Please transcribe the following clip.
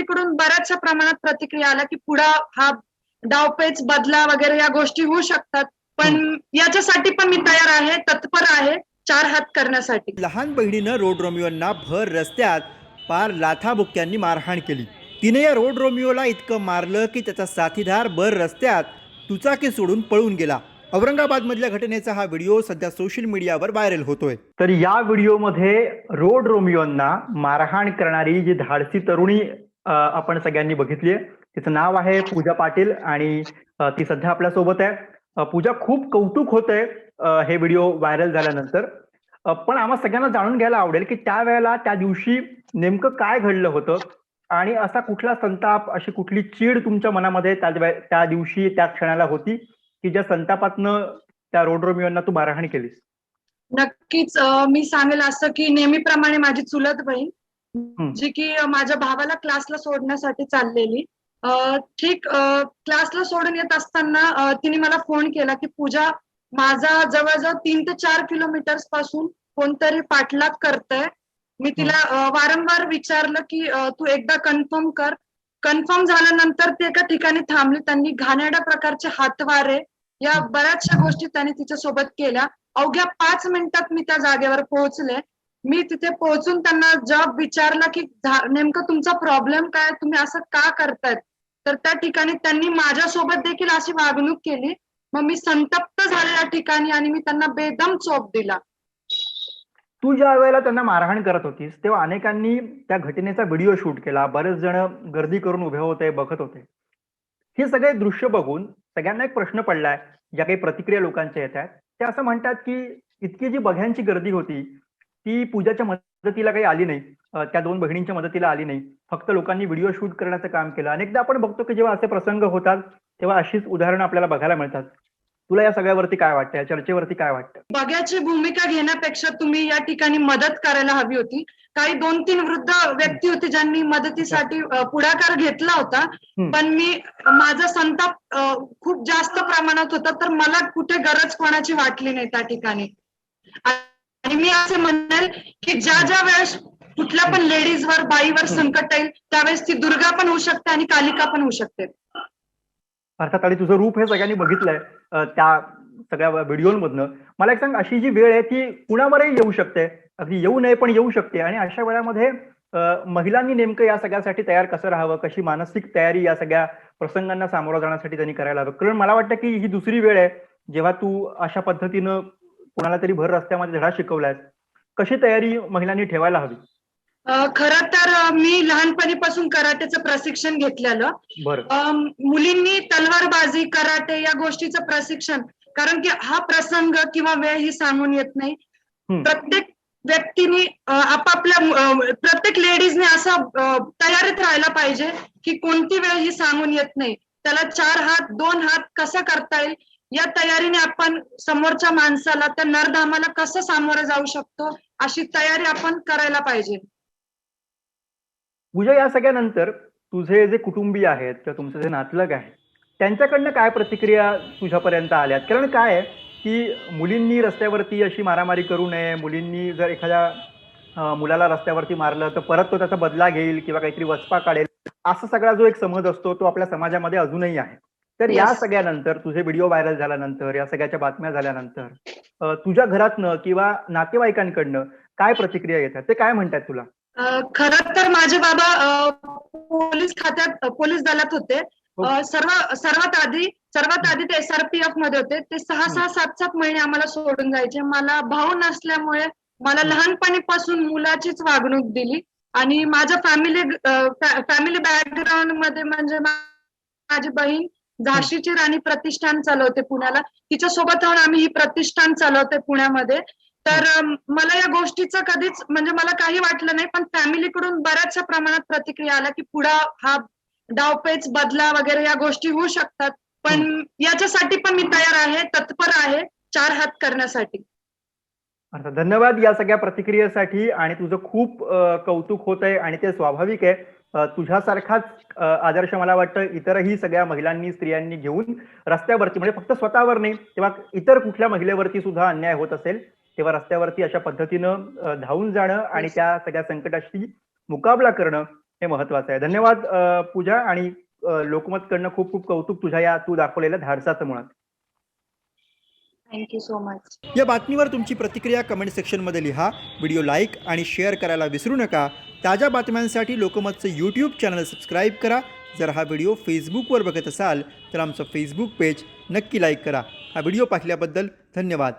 फॅमिलीकडून बऱ्याचशा प्रमाणात प्रतिक्रिया आल्या की पुढं हा डावपेच बदला वगैरे या गोष्टी होऊ शकतात. पण याच्यासाठी पण मी तयार आहे तत्पर आहे चार हात करण्यासाठी. लहान बहिणीनं रोड रोमिओंना भर रस्त्यात पार लाथाबुक्क्यांनी मारहाण केली. तिने या रोड रोमिओला इतकं मारलं की त्याचा साथीदार भर रस्त्यात तुचाकी सोडून पळून गेला. औरंगाबादमधल्या घटनेचा हा व्हिडिओ सध्या सोशल मीडियावर व्हायरल होतोय. तर या व्हिडिओमध्ये रोड रोमिओंना मारहाण करणारी जी धाडसी तरुणी आपण सगळ्यांनी बघितली आहे. तिचं नाव आहे पूजा पाटील आणि ती सध्या आपल्यासोबत आहे. पूजा खूप कौतुक होतंय आहे हे व्हिडिओ व्हायरल झाल्यानंतर. पण आम्हाला सगळ्यांना जाणून घ्यायला आवडेल की त्यावेळेला त्या दिवशी नेमकं काय घडलं होतं? आणि असा कुठला संताप अशी कुठली चीड तुमच्या मनामध्ये त्या दिवशी त्या क्षणाला होती? की ज्या संतापातनं त्या रोड रोमिओंना तू मारहाण केलीस? नक्कीच. मी सांगेल असं की नेहमीप्रमाणे माझी चुलत बहीण जी की माझ्या भावाला क्लासला सोडण्यासाठी चाललेली. ठीक क्लासला सोडून येत असताना तिने मला फोन केला की पूजा माझा जवळजवळ तीन ते चार किलोमीटर्सपासून कोणतरी पाठलाग करतय. मी तिला वारंवार विचारलं की तू एकदा कन्फर्म कर. कन्फर्म झाल्यानंतर ते एका ठिकाणी थांबली. त्यांनी घाणेरड्या प्रकारचे हातवारे या बऱ्याचशा गोष्टी त्यांनी तिच्या सोबत केल्या. अवघ्या पाच मिनिटात मी त्या जागेवर पोहोचले. मी तिथे पोहोचून त्यांना जॉब विचारला की नेमकं तुमचा प्रॉब्लेम काय? तुम्ही असं का करतायत? तर त्या ठिकाणी त्यांनी माझ्यासोबत देखील अशी वागणूक केली. मग मी संतप्त झाले या ठिकाणी आणि मी त्यांना बेदम चोप दिला. तू ज्या वेळेला त्यांना मारहाण करत होतीस तेव्हा अनेकांनी त्या घटनेचा व्हिडिओ शूट केला. बरेच जण गर्दी करून उभे होते बघत होते. हे सगळे दृश्य बघून सगळ्यांना एक प्रश्न पडलाय ज्या काही प्रतिक्रिया लोकांच्या येत आहेत. ते असं म्हणतात की इतकी जी बघ्यांची गर्दी होती ती पूजाच्या मदतीला काही आली नाही. त्या दोन बहिणींच्या मदतीला आली नाही. फक्त लोकांनी व्हिडिओ शूट करण्याचं काम केलं. अनेकदा आपण बघतो की जेव्हा असे प्रसंग होतात तेव्हा अशीच उदाहरणं आपल्याला बघायला मिळतात. तुला या सगळ्यावरती काय वाटतं? या चर्चेवरती काय वाटतं? बघ्याची भूमिका घेण्यापेक्षा तुम्ही या ठिकाणी मदत करायला हवी होती. काही दोन तीन वृद्ध व्यक्ती होते ज्यांनी मदतीसाठी पुढाकार घेतला होता. पण मी माझा संताप खूप जास्त प्रमाणात होता. तर मला कुठे गरज कोणाची वाटली नाही त्या ठिकाणी. आणि मी असं म्हणेल की ज्या ज्या वेळेस कुठल्या पण लेडीजवर बाईवर संकट येईल त्यावेळेस ती दुर्गा पण होऊ शकते आणि कालिका पण होऊ शकते. अर्थात आणि तुझं रूप हे सगळ्यांनी बघितलंय त्या सगळ्या व्हिडिओमधनं. मला एक सांग अशी जी वेळ आहे ती कुणावरही येऊ शकते? अगदी येऊ नये पण येऊ शकते. आणि अशा वेळामध्ये महिलांनी नेमकं या सगळ्यासाठी तयार कसं राहावं? कशी मानसिक तयारी या सगळ्या प्रसंगांना सामोरं जाण्यासाठी त्यांनी करायला हवं? कारण मला वाटतं की ही दुसरी वेळ आहे जेव्हा तू अशा पद्धतीनं कोणाला तरी भर रस्त्यामध्ये धडा शिकवलायस कशी तयारी महिलांनी ठेवायला हवी? खर तर मी लहानपणीपासून कराटेचं प्रशिक्षण घेतलेलं. मुलींनी तलवारबाजी कराटे या गोष्टीचं प्रशिक्षण कारण की हा प्रसंग किंवा वेळ ही सांगून येत नाही. प्रत्येक व्यक्तीने आपापल्या प्रत्येक लेडीजने असं तयारीत राहायला पाहिजे की कोणती वेळ ही सांगून येत नाही. त्याला चार हात दोन हात कसं करता येईल? या तयारीने आपण समोरच्या माणसाला त्या नरधामाला कसं सामोरं जाऊ शकतो अशी तयारी आपण करायला पाहिजे. पूजा या सगळ्यानंतर तुझे जे कुटुंबीय आहेत किंवा तुमचे जे नातलग आहेत त्यांच्याकडनं काय प्रतिक्रिया तुझ्यापर्यंत आल्यात? कारण काय आहे की मुलींनी रस्त्यावरती अशी मारामारी करू नये मुलींनी जर एखाद्या मुलाला रस्त्यावरती मारलं तर परत तो त्याचा बदला घेईल किंवा काहीतरी वचपा काढेल. असा सगळा जो एक समज असतो तो आपल्या समाजामध्ये अजूनही आहे. तर या. सगळ्यानंतर तुझे व्हिडिओ व्हायरल झाल्यानंतर या सगळ्याच्या बातम्या झाल्यानंतर तुझ्या घरातनं किंवा नातेवाईकांकडनं काय प्रतिक्रिया येतात? ते काय म्हणतात तुला? खर तर माझे बाबा पोलीस खात्यात पोलीस दलात होते. सर्व सर्वात आधी सर्वात आधी ते एसआरपीएफमध्ये होते. ते सहा सहा सात सात महिने आम्हाला सोडून जायचे. मला भाऊ नसल्यामुळे मला लहानपणीपासून मुलाचीच वागणूक दिली. आणि माझ्या फॅमिली फॅमिली बॅकग्राऊंडमध्ये म्हणजे माझी बहीण झाशीची राणी प्रतिष्ठान चालवते पुण्याला. तिच्या सोबत राहून आम्ही ही प्रतिष्ठान चालवते पुण्यामध्ये. तर मला या गोष्टीचं कधीच म्हणजे मला काही वाटलं नाही पण फॅमिलीकडून बऱ्याचशा प्रमाणात प्रतिक्रिया आल्या की पुढं हा डावपेच बदला वगैरे या गोष्टी होऊ शकतात. पण याच्यासाठी पण मी तयार आहे तत्पर आहे चार हात करण्यासाठी. धन्यवाद या सगळ्या प्रतिक्रियेसाठी आणि तुझं खूप कौतुक होत आहे आणि ते स्वाभाविक आहे. तुझ्यासारखाच आदर्श मला वाटतं इतरही सगळ्या महिलांनी स्त्रियांनी घेऊन रस्त्यावरती म्हणजे फक्त स्वतःवर नाही तेव्हा इतर कुठल्या महिलेवरती सुद्धा अन्याय होत असेल तेव्हा रस्त्यावरती अशा पद्धतीनं धावून जाणं आणि. त्या सगळ्या संकटाशी मुकाबला करणं हे महत्वाचं आहे. धन्यवाद पूजा आणि अ, लोकमतकडनं खूप खूप कौतुक तुझ्या या तू दाखवलेल्या धाडसाचं मुळात. थँक्यू सो मच या बातमीवर तुमची प्रतिक्रिया कमेंट सेक्शनमध्ये लिहा. व्हिडिओ लाईक आणि शेअर करायला विसरू नका. ताज्या बातम्यांसाठी लोकमतचं यूट्यूब चॅनल सबस्क्राईब करा. जर हा व्हिडिओ फेसबुकवर बघत असाल तर आमचं फेसबुक पेज नक्की लाईक करा. हा व्हिडिओ पाहिल्याबद्दल धन्यवाद.